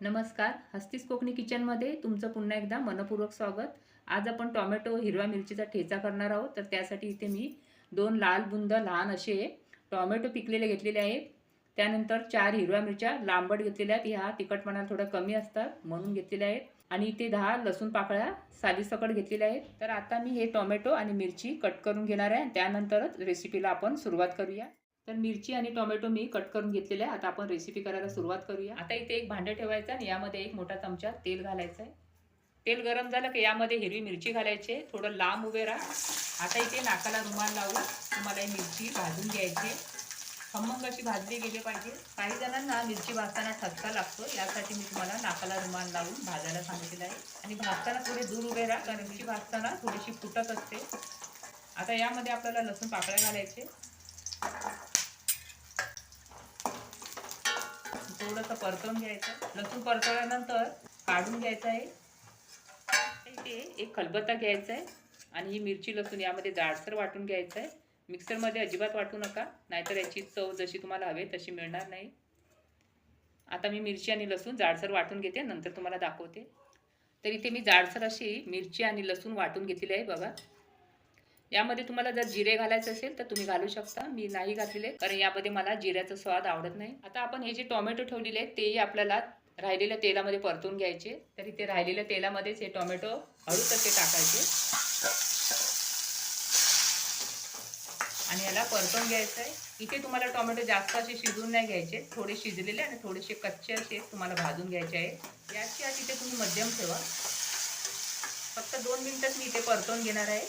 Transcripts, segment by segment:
नमस्कार हस्तीस कोकणी किचनमध्ये तुमचं पुन्हा एकदा मनपूर्वक स्वागत. आज आपण टॉमॅटो हिरव्या मिरचीचा ठेचा करणार आहोत. तर त्यासाठी इथे मी दोन लाल बुंद लहान असे टॉमॅटो पिकलेले घेतलेले आहेत. त्यानंतर चार हिरव्या मिरच्या लांबट घेतलेल्या आहेत. ह्या तिखटपणा थोडं कमी असतात म्हणून घेतलेल्या आहेत. आणि इथे दहा लसूण पाकळ्या सालीसकट घेतलेल्या आहेत. तर आता मी हे टोमॅटो आणि मिरची कट करून घेणार आहे त्यानंतरच रेसिपीला आपण सुरुवात करूया. तर मिरची आणि टोमॅटो मी कट करून घेतलेले आहे. आता आपण रेसिपी करायला सुरुवात करूया. आता इथे एक भांडं ठेवायचं आणि यामध्ये एक मोठा चमचा तेल घालायचं आहे. तेल गरम झालं की यामध्ये हिरवी मिरची घालायची आहे. थोडं लांब उभे राहा. आता इथे नाकाला रुमाल लावून तुम्हाला ही मिरची भाजून घ्यायची आहे. खमंग अशी भाजली गेली पाहिजे. काही जणांना मिरची भाजताना ठसका लागतो. यासाठी मी तुम्हाला नाकाला रुमाल लावून भाजायला सांगितलेलं आहे. आणि भाजताना थोडे दूर उभे राहा. कारण मिरची भाजताना थोडीशी फुटत असते. आता यामध्ये आपल्याला लसूण पाकळ्या घालायचे. थोडंसं परतवून घ्यायचं. लसूण परतवल्यानंतर काढून घ्यायचं आहे. इथे एक खलबत्ता घ्यायचा आहे आणि ही मिरची लसूण यामध्ये जाडसर वाटून घ्यायचं आहे. मिक्सरमध्ये अजिबात वाटू नका नाहीतर याची चव जशी तुम्हाला हवी तशी मिळणार नाही. आता मी मिरची आणि लसूण जाडसर वाटून घेते नंतर तुम्हाला दाखवते. तर इथे मी जाडसर अशी मिरची आणि लसूण वाटून घेतलेली आहे बघा. यामध्ये तुम्हाला जर जिरे घालायचे असेल तर तुम्ही घालू शकता. मी नाही घातलेले कारण यामध्ये मला जिऱ्याचा स्वाद आवडत नाही. आता आपण हे जे टोमॅटो ठेवलेले आहेत तेही आपल्याला राहिलेल्या तेलामध्ये परतून घ्यायचे. तर इथे राहिलेल्या तेलामध्येच हे टोमॅटो हळू तसे टाकायचे. आणि याला परतून घ्यायचं आहे. इथे तुम्हाला टोमॅटो जास्त असे शिजून नाही घ्यायचे. थोडे शिजलेले आणि थोडेसे कच्चे असे तुम्हाला भाजून घ्यायचे आहे. याची आधी इथे तुम्ही मध्यम ठेवा. फक्त दोन मिनटात मी इथे परतून घेणार आहे.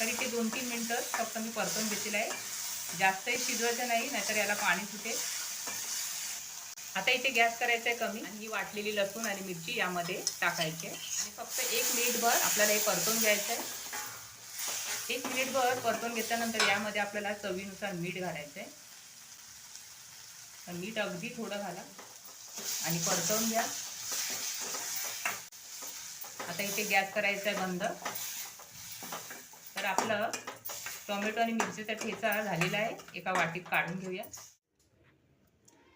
तर इथे दोन तीन मिनटं फक्त मी परतून घेतलेलं आहे. जास्तही शिजवायचं नाही नाहीतर याला पाणी सुटेल आता इथे गॅस करायचा आहे कमी. आणि ही वाटलेली लसूण आणि मिरची यामध्ये टाकायची. आहे आणि फक्त एक मिनिटभर आपल्याला हे परतून घ्यायचं आहे एक मिनिटभर परतून घेतल्यानंतर यामध्ये आपल्याला चवीनुसार मीठ घालायचं आहे मीठ अगदी थोडं घाला. आणि परतवून घ्या. आता इथे गॅस करायचा आहे बंद. तर आपलं टोमॅटो आणि मिरचीचा ठेचा झालेला आहे. एका वाटीत काढून घेऊया.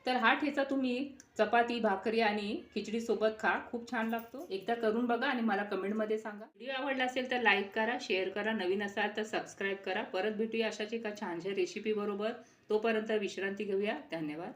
तर हा ठेचा तुम्ही चपाती भाकरी आणि खिचडीसोबत खा. खूप छान लागतो. एकदा करून बघा आणि मला कमेंटमध्ये सांगा. व्हिडिओ आवडला असेल तर लाईक करा शेअर करा. नवीन असाल तर सबस्क्राईब करा. परत भेटूया अशाच एका छानशा रेसिपी बरोबर. तोपर्यंत विश्रांती घेऊया. धन्यवाद.